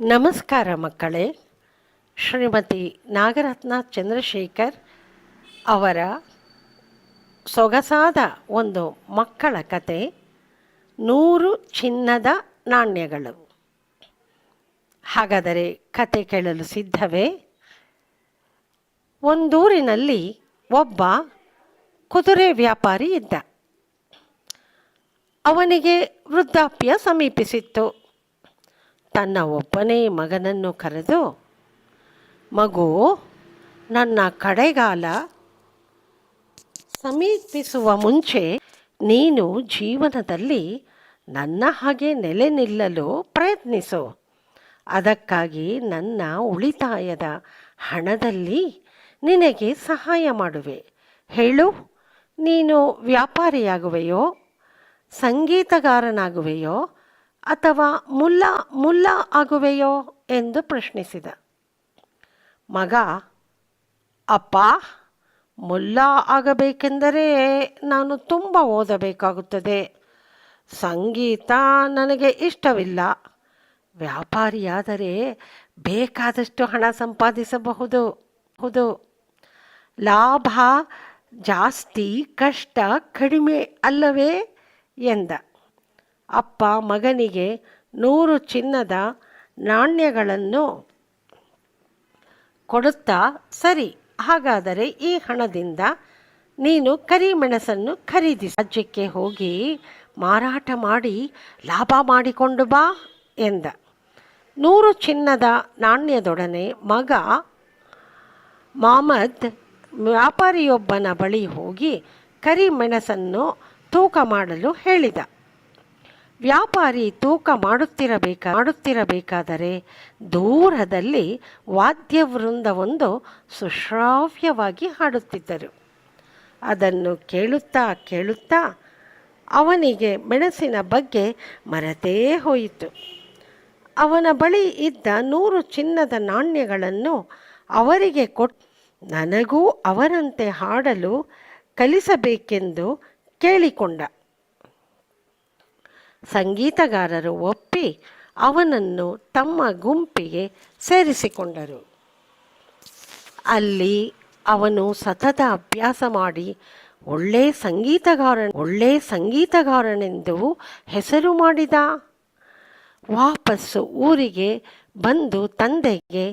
ನಮಸ್ಕಾರ ಮಕ್ಕಳೇ. ಶ್ರೀಮತಿ ನಾಗರತ್ನ ಚಂದ್ರಶೇಖರ್ ಅವರ ಸೊಗಸಾದ ಒಂದು ಮಕ್ಕಳ ಕತೆ, ನೂರು ಚಿನ್ನದ ನಾಣ್ಯಗಳು. ಹಾಗಾದರೆ ಕತೆ ಕೇಳಲು ಸಿದ್ಧವೇ? ಒಂದೂರಿನಲ್ಲಿ ಒಬ್ಬ ಕುದುರೆ ವ್ಯಾಪಾರಿ ಇದ್ದ. ಅವನಿಗೆ ವೃದ್ಧಾಪ್ಯ ಸಮೀಪಿಸಿತ್ತು. ತನ್ನ ಒಬ್ಬನೇ ಮಗನನ್ನು ಕರೆದು, ಮಗು, ನನ್ನ ಕಡೆಗಾಲ ಸಮೀಪಿಸುವ ಮುಂಚೆ ನೀನು ಜೀವನದಲ್ಲಿ ನನ್ನ ಹಾಗೆ ನೆಲೆ ನಿಲ್ಲಲು ಪ್ರಯತ್ನಿಸು. ಅದಕ್ಕಾಗಿ ನನ್ನ ಉಳಿತಾಯದ ಹಣದಲ್ಲಿ ನಿನಗೆ ಸಹಾಯ ಮಾಡುವೆ. ಹೇಳು, ನೀನು ವ್ಯಾಪಾರಿಯಾಗುವೆಯೋ, ಸಂಗೀತಗಾರನಾಗುವೆಯೋ ಅಥವಾ ಮುಲ್ಲ ಮುಲ್ಲ ಆಗುವೆಯೋ ಎಂದು ಪ್ರಶ್ನಿಸಿದ. ಮಗ, ಅಪ್ಪ, ಮುಲ್ಲ ಆಗಬೇಕೆಂದರೆ ನಾನು ತುಂಬ ಓದಬೇಕಾಗುತ್ತದೆ. ಸಂಗೀತ ನನಗೆ ಇಷ್ಟವಿಲ್ಲ. ವ್ಯಾಪಾರಿಯಾದರೆ ಬೇಕಾದಷ್ಟು ಹಣ ಸಂಪಾದಿಸಬಹುದು. ಹೌದು. ಲಾಭ ಜಾಸ್ತಿ, ಕಷ್ಟ ಕಡಿಮೆ ಅಲ್ಲವೇ ಎಂದ. ಅಪ್ಪ ಮಗನಿಗೆ ನೂರು ಚಿನ್ನದ ನಾಣ್ಯಗಳನ್ನು ಕೊಡುತ್ತಾ, ಸರಿ, ಹಾಗಾದರೆ ಈ ಹಣದಿಂದ ನೀನು ಕರಿಮೆಣಸನ್ನು ಖರೀದಿ ರಾಜ್ಯಕ್ಕೆ ಹೋಗಿ ಮಾರಾಟ ಮಾಡಿ ಲಾಭ ಮಾಡಿಕೊಂಡು ಬಾ ಎಂದ. ನೂರು ಚಿನ್ನದ ನಾಣ್ಯದೊಡನೆ ಮಗ ಮಾಮದ್ ವ್ಯಾಪಾರಿಯೊಬ್ಬನ ಬಳಿ ಹೋಗಿ ಕರಿಮೆಣಸನ್ನು ತೂಕ ಮಾಡಲು ಹೇಳಿದ. ವ್ಯಾಪಾರಿ ತೂಕ ಮಾಡುತ್ತಿರಬೇಕ, ಮಾಡುತ್ತಿರಬೇಕಾದರೆ ದೂರದಲ್ಲಿ ವಾದ್ಯವೃಂದವೊಂದು ಸುಶ್ರಾವ್ಯವಾಗಿ ಹಾಡುತ್ತಿದ್ದರು. ಅದನ್ನು ಕೇಳುತ್ತಾ ಕೇಳುತ್ತಾ ಅವನಿಗೆ ಮೆಣಸಿನ ಬಗ್ಗೆ ಮರೆತೇ ಹೋಯಿತು. ಅವನ ಬಳಿ ಇದ್ದ ನೂರು ಚಿನ್ನದ ನಾಣ್ಯಗಳನ್ನು ಅವರಿಗೆ ಕೊಟ್ಟು ನನಗೂ ಅವರಂತೆ ಹಾಡಲು ಕಲಿಸಬೇಕೆಂದು ಕೇಳಿಕೊಂಡ. ಸಂಗೀತಗಾರರು ಒಪ್ಪಿ ಅವನನ್ನು ತಮ್ಮ ಗುಂಪಿಗೆ ಸೇರಿಸಿಕೊಂಡರು. ಅಲ್ಲಿ ಅವನು ಸತತ ಅಭ್ಯಾಸ ಮಾಡಿ ಒಳ್ಳೆ ಸಂಗೀತಗಾರ ಒಳ್ಳೆ ಸಂಗೀತಗಾರನೆಂದು ಹೆಸರು ಮಾಡಿದ. ವಾಪಸ್ಸು ಊರಿಗೆ ಬಂದು ತಂದೆಗೆ,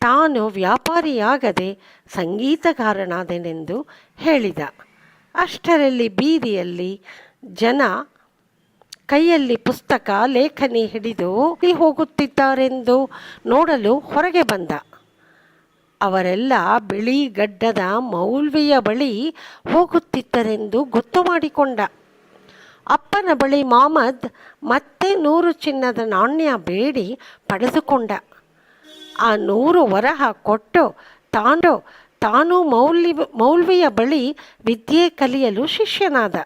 ತಾನು ವ್ಯಾಪಾರಿಯಾಗದೆ ಸಂಗೀತಗಾರನಾದನೆಂದು ಹೇಳಿದ. ಅಷ್ಟರಲ್ಲಿ ಬೀದಿಯಲ್ಲಿ ಜನ ಕೈಯಲ್ಲಿ ಪುಸ್ತಕ, ಲೇಖನಿ ಹಿಡಿದು ಹೋಗುತ್ತಿದ್ದಾರೆಂದು ನೋಡಲು ಹೊರಗೆ ಬಂದ. ಅವರೆಲ್ಲ ಬಿಳಿ ಗಡ್ಡದ ಮೌಲ್ವಿಯ ಬಳಿ ಹೋಗುತ್ತಿದ್ದರೆಂದು ಗೊತ್ತು ಮಾಡಿಕೊಂಡ. ಅಪ್ಪನ ಬಳಿ ಮಾಮದ್ ಮತ್ತೆ ನೂರು ಚಿನ್ನದ ನಾಣ್ಯ ಬೇಡಿ ಪಡೆದುಕೊಂಡ. ಆ ನೂರು ವರಹ ಕೊಟ್ಟು ತಾನು ತಾನು ಮೌಲ್ಯ ಮೌಲ್ವಿಯ ಬಳಿ ವಿದ್ಯೆ ಕಲಿಯಲು ಶಿಷ್ಯನಾದ.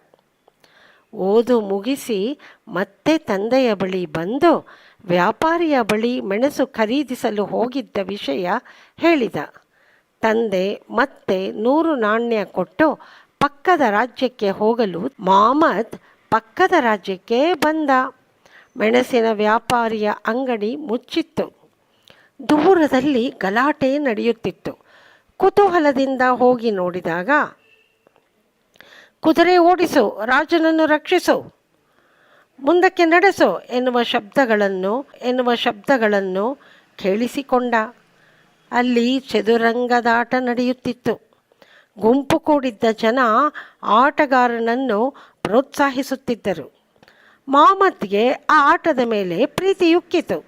ಓದು ಮುಗಿಸಿ ಮತ್ತೆ ತಂದೆಯ ಬಳಿ ಬಂದು ವ್ಯಾಪಾರಿಯ ಬಳಿ ಮೆಣಸು ಖರೀದಿಸಲು ಹೋಗಿದ್ದ ವಿಷಯ ಹೇಳಿದ. ತಂದೆ ಮತ್ತೆ ನೂರು ನಾಣ್ಯ ಕೊಟ್ಟು ಪಕ್ಕದ ರಾಜ್ಯಕ್ಕೆ ಹೋಗಲು ಮಾಮದ್ ಪಕ್ಕದ ರಾಜ್ಯಕ್ಕೆ ಬಂದ. ಮೆಣಸಿನ ವ್ಯಾಪಾರಿಯ ಅಂಗಡಿ ಮುಚ್ಚಿತ್ತು. ದೂರದಲ್ಲಿ ಗಲಾಟೆ ನಡೆಯುತ್ತಿತ್ತು. ಕುತೂಹಲದಿಂದ ಹೋಗಿ ನೋಡಿದಾಗ ಕುದುರೆ ಓಡಿಸು, ರಾಜನನ್ನು ರಕ್ಷಿಸು, ಮುಂದಕ್ಕೆ ನಡೆಸು ಎನ್ನುವ ಶಬ್ದಗಳನ್ನು ಎನ್ನುವ ಶಬ್ದಗಳನ್ನು ಕೇಳಿಸಿಕೊಂಡ. ಅಲ್ಲಿ ಚದುರಂಗದಾಟ ನಡೆಯುತ್ತಿತ್ತು. ಗುಂಪು ಕೂಡಿದ್ದ ಜನ ಆಟಗಾರನನ್ನು ಪ್ರೋತ್ಸಾಹಿಸುತ್ತಿದ್ದರು. ಮಾಮದ್ಗೆ ಆ ಆಟದ ಮೇಲೆ ಪ್ರೀತಿಯುಕ್ಕಿತು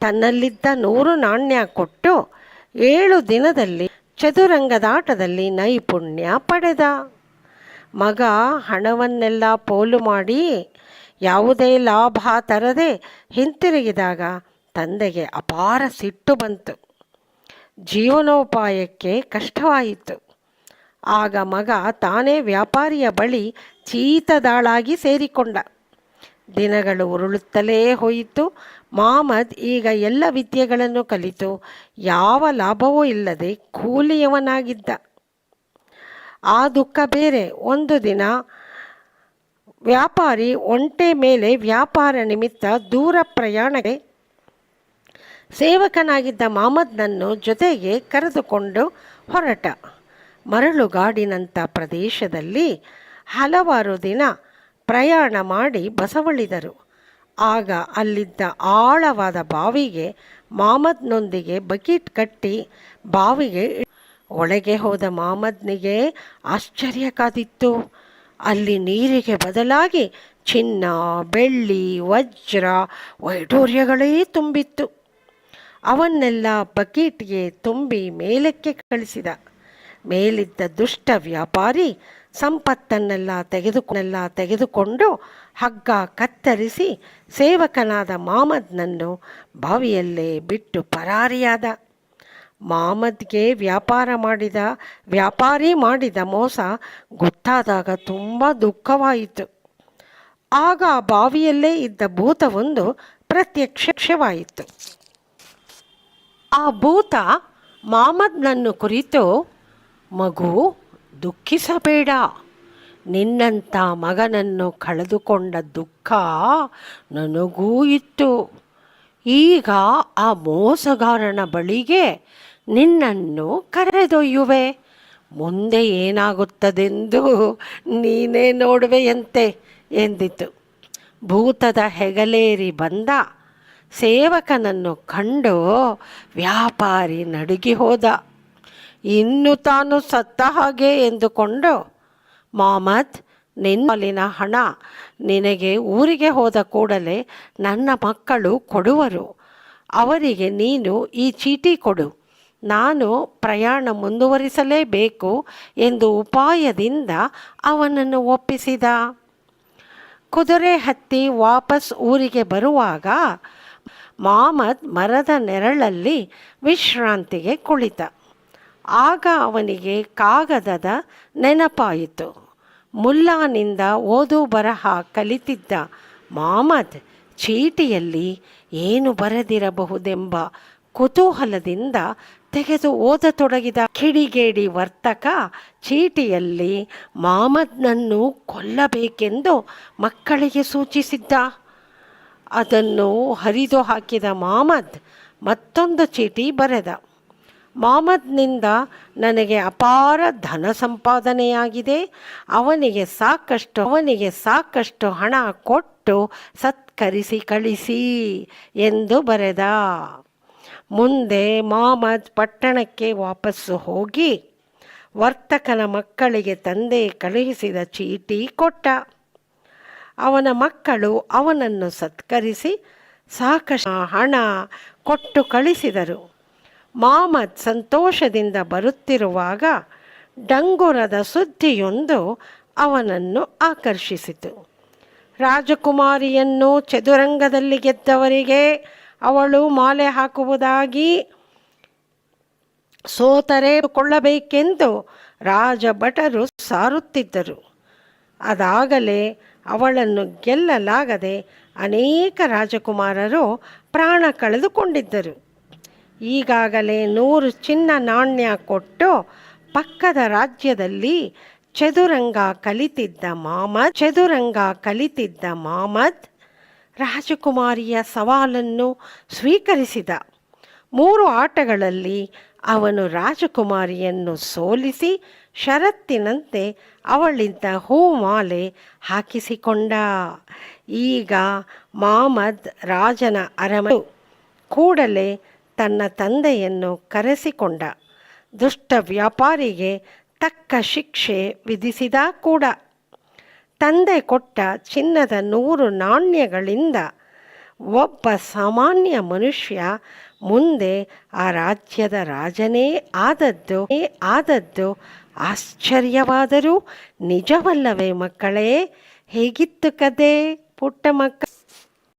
ತನ್ನಲ್ಲಿದ್ದ ನೂರು ನಾಣ್ಯ ಕೊಟ್ಟು ಏಳು ದಿನದಲ್ಲಿ ಚದುರಂಗದಾಟದಲ್ಲಿ ನೈಪುಣ್ಯ ಪಡೆದ. ಮಗ ಹಣವನ್ನೆಲ್ಲ ಪೋಲು ಮಾಡಿ ಯಾವುದೇ ಲಾಭ ತರದೆ ಹಿಂತಿರುಗಿದಾಗ ತಂದೆಗೆ ಅಪಾರ ಸಿಟ್ಟು ಬಂತು. ಜೀವನೋಪಾಯಕ್ಕೆ ಕಷ್ಟವಾಯಿತು. ಆಗ ಮಗ ತಾನೇ ವ್ಯಾಪಾರಿಯ ಬಳಿ ಚೀತದಾಳಾಗಿ ಸೇರಿಕೊಂಡ. ದಿನಗಳು ಉರುಳುತ್ತಲೇ ಹೋಯಿತು. ಮಾಮದ್ ಈಗ ಎಲ್ಲ ವಿದ್ಯೆಗಳನ್ನು ಕಲಿತು ಯಾವ ಲಾಭವೂ ಇಲ್ಲದೆ ಕೂಲಿಯವನಾಗಿದ್ದ. ಆ ದುಃಖ ಬೇರೆ. ಒಂದು ದಿನ ವ್ಯಾಪಾರಿ ಒಂಟೆ ಮೇಲೆ ವ್ಯಾಪಾರ ನಿಮಿತ್ತ ದೂರ ಪ್ರಯಾಣಕ್ಕೆ ಸೇವಕನಾಗಿದ್ದ ಮಾಮದ್ನನ್ನು ಜೊತೆಗೆ ಕರೆದುಕೊಂಡು ಹೊರಟ. ಮರಳುಗಾಡಿನಂಥ ಪ್ರದೇಶದಲ್ಲಿ ಹಲವಾರು ದಿನ ಪ್ರಯಾಣ ಮಾಡಿ ಬಸವಳಿದರು. ಆಗ ಅಲ್ಲಿದ್ದ ಆಳವಾದ ಬಾವಿಗೆ ಮಾಮದ್ನೊಂದಿಗೆ ಬಕೀಟ್ ಕಟ್ಟಿ ಬಾವಿಗೆ ಒಳಗೆ ಹೋದ ಮಾಮದ್ನಿಗೆ ಆಶ್ಚರ್ಯ ಕಾದಿತ್ತು. ಅಲ್ಲಿ ನೀರಿಗೆ ಬದಲಾಗಿ ಚಿನ್ನ, ಬೆಳ್ಳಿ, ವಜ್ರ, ವೈಡೂರ್ಯಗಳೇ ತುಂಬಿತ್ತು. ಅವನ್ನೆಲ್ಲ ಬಕೀಟ್ಗೆ ತುಂಬಿ ಮೇಲಕ್ಕೆ ಕಳಿಸಿದ. ಮೇಲಿದ್ದ ದುಷ್ಟ ವ್ಯಾಪಾರಿ ಸಂಪತ್ತನ್ನೆಲ್ಲ ತೆಗೆದುಕೊಂಡೆಲ್ಲ ತೆಗೆದುಕೊಂಡು ಹಗ್ಗ ಕತ್ತರಿಸಿ ಸೇವಕನಾದ ಮಾಮದ್ನನ್ನು ಬಾವಿಯಲ್ಲೇ ಬಿಟ್ಟು ಪರಾರಿಯಾದ. ಮಾಮದ್ಗೆ ವ್ಯಾಪಾರ ಮಾಡಿದ, ವ್ಯಾಪಾರಿ ಮಾಡಿದ ಮೋಸ ಗೊತ್ತಾದಾಗ ತುಂಬ ದುಃಖವಾಯಿತು. ಆಗ ಆ ಬಾವಿಯಲ್ಲೇ ಇದ್ದ ಭೂತವೊಂದು ಪ್ರತ್ಯಕ್ಷವಾಯಿತು. ಆ ಭೂತ ಮಾಮದ್ನನ್ನು ಕುರಿತು, ಮಗು, ದುಃಖಿಸಬೇಡ. ನಿನ್ನಂಥ ಮಗನನ್ನು ಕಳೆದುಕೊಂಡ ದುಃಖ ನನಗೂ ಇತ್ತು. ಈಗ ಆ ಮೋಸಗಾರನ ಬಳಿಗೆ ನಿನ್ನನ್ನು ಕರೆದೊಯ್ಯುವೆ. ಮುಂದೆ ಏನಾಗುತ್ತದೆಂದು ನೀನೇ ನೋಡುವೆಯಂತೆ ಎಂದಿತು. ಭೂತದ ಹೆಗಲೇರಿ ಬಂದ. ಸೇವಕನನ್ನು ಕಂಡು ವ್ಯಾಪಾರಿ ನಡುಗಿ ಹೋದ. ಇನ್ನು ತಾನು ಸತ್ತ ಹಾಗೆ ಎಂದುಕೊಂಡು ಮೊಹಮ್ಮದ್ ನಿನ್ನಲ್ಲಿನ ಹಣ ನಿನಗೆ ಊರಿಗೆ ಹೋದ ಕೂಡಲೇ ನನ್ನ ಮಕ್ಕಳು ಕೊಡುವರು. ಅವರಿಗೆ ನೀನು ಈ ಚೀಟಿ ಕೊಡು. ನಾನು ಪ್ರಯಾಣ ಮುಂದುವರಿಸಲೇಬೇಕು ಎಂದು ಉಪಾಯದಿಂದ ಅವನನ್ನು ಒಪ್ಪಿಸಿದ. ಕುದುರೆ ಹತ್ತಿ ವಾಪಸ್ ಊರಿಗೆ ಬರುವಾಗ ಮಾಮದ್ ಮರದ ನೆರಳಲ್ಲಿ ವಿಶ್ರಾಂತಿಗೆ ಕುಳಿತ. ಆಗ ಅವನಿಗೆ ಕಾಗದದ ನೆನಪಾಯಿತು. ಮುಲ್ಲಾನಿಂದ ಓದು ಬರಹ ಕಲಿತಿದ್ದ ಮಾಮದ್ ಚೀಟಿಯಲ್ಲಿ ಏನು ಬರೆದಿರಬಹುದೆಂಬ ಕುತೂಹಲದಿಂದ ತೆಗೆದು ಓದತೊಡಗಿದ ಕಿಡಿಗೇಡಿ ವರ್ತಕ ಚೀಟಿಯಲ್ಲಿ ಮಾಮದ್ನನ್ನು ಕೊಲ್ಲಬೇಕೆಂದು ಮಕ್ಕಳಿಗೆ ಸೂಚಿಸಿದ್ದ. ಅದನ್ನು ಹರಿದು ಹಾಕಿದ ಮಾಮದ್ ಮತ್ತೊಂದು ಚೀಟಿ ಬರೆದ. ಮಾಮದ್ನಿಂದ ನನಗೆ ಅಪಾರ ಧನ ಸಂಪಾದನೆಯಾಗಿದೆ. ಅವನಿಗೆ ಸಾಕಷ್ಟು ಅವನಿಗೆ ಸಾಕಷ್ಟು ಹಣ ಕೊಟ್ಟು ಸತ್ಕರಿಸಿ ಕಳಿಸಿ ಎಂದು ಬರೆದ. ಮುಂದೆ ಮೊಹಮ್ಮದ್ ಪಟ್ಟಣಕ್ಕೆ ವಾಪಸ್ಸು ಹೋಗಿ ವರ್ತಕನ ಮಕ್ಕಳಿಗೆ ತಂದೆ ಕಳುಹಿಸಿದ ಚೀಟಿ ಕೊಟ್ಟ. ಅವನ ಮಕ್ಕಳು ಅವನನ್ನು ಸತ್ಕರಿಸಿ ಸಾಕಷ್ಟು ಹಣ ಕೊಟ್ಟು ಕಳಿಸಿದರು. ಮಾಮದ್ ಸಂತೋಷದಿಂದ ಬರುತ್ತಿರುವಾಗ ಡಂಗುರದ ಸುದ್ದಿಯೊಂದು ಅವನನ್ನು ಆಕರ್ಷಿಸಿತು. ರಾಜಕುಮಾರಿಯನ್ನು ಚದುರಂಗದಲ್ಲಿ ಗೆದ್ದವರಿಗೆ ಅವಳು ಮಾಲೆ ಹಾಕುವುದಾಗಿ ಸೋತರೆ ಕೊಳ್ಳಬೇಕೆಂದು ರಾಜಭಟರು ಸಾರುತ್ತಿದ್ದರು. ಅದಾಗಲೇ ಅವಳನ್ನು ಗೆಲ್ಲಲಾಗದೆ ಅನೇಕ ರಾಜಕುಮಾರರು ಪ್ರಾಣ ಕಳೆದುಕೊಂಡಿದ್ದರು. ಈಗಾಗಲೇ ನೂರು ಚಿನ್ನ ನಾಣ್ಯ ಕೊಟ್ಟು ಪಕ್ಕದ ರಾಜ್ಯದಲ್ಲಿ ಚದುರಂಗ ಕಲಿತಿದ್ದ ಮಾಮದ್, ಚದುರಂಗ ಕಲಿತಿದ್ದ ಮಾಮದ್ ರಾಜಕುಮಾರಿಯ ಸವಾಲನ್ನು ಸ್ವೀಕರಿಸಿದ ಮೂರು ಆಟಗಳಲ್ಲಿ ಅವನು ರಾಜಕುಮಾರಿಯನ್ನು ಸೋಲಿಸಿ ಷರತ್ತಿನಂತೆ ಅವಳಿಂದ ಹೂಮಾಲೆ ಹಾಕಿಸಿಕೊಂಡ. ಈಗ ಮಾಮದ್ ರಾಜನ ಅರಮನೆ ಕೂಡಲೇ ತನ್ನ ತಂದೆಯನ್ನು ಕರೆಸಿಕೊಂಡ. ದುಷ್ಟ ವ್ಯಾಪಾರಿಗೆ ತಕ್ಕ ಶಿಕ್ಷೆ ವಿಧಿಸಿದ ಕೂಡ ತಂದೆ ಕೊಟ್ಟ ಚಿನ್ನದ ನೂರು ನಾಣ್ಯಗಳಿಂದ ಒಬ್ಬ ಸಾಮಾನ್ಯ ಮನುಷ್ಯ ಮುಂದೆ ಆ ರಾಜ್ಯದ ರಾಜನೇ ಆದದ್ದು ಆದದ್ದು ಆಶ್ಚರ್ಯವಾದರೂ ನಿಜವಲ್ಲವೇ ಮಕ್ಕಳೇ? ಹೇಗಿತ್ತು ಕದೆ ಪುಟ್ಟ ಮಕ್ಕ